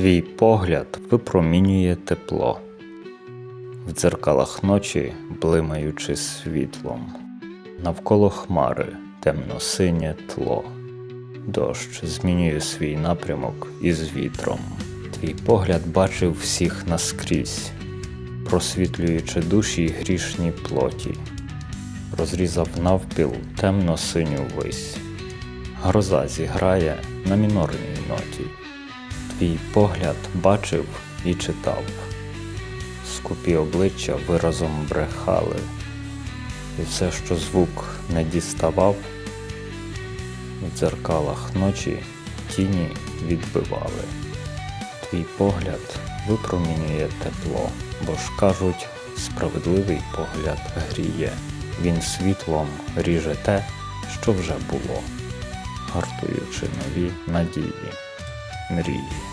Твій погляд випромінює тепло. В дзеркалах ночі блимаючи світлом, навколо хмари темно-синє тло. Дощ змінює свій напрямок із вітром. Твій погляд бачив всіх наскрізь, просвітлюючи душі грішні плоті, розрізав навпіл темно-синю вись. Гроза зіграє на мінорній ноті. Твій погляд бачив і читав. Скупі обличчя виразом брехали, і все, що звук не діставав, в дзеркалах ночі тіні відбивали. Твій погляд випромінює тепло, бо ж кажуть, справедливий погляд гріє, він світлом ріже те, що вже було, гартуючи нові надії, мрії.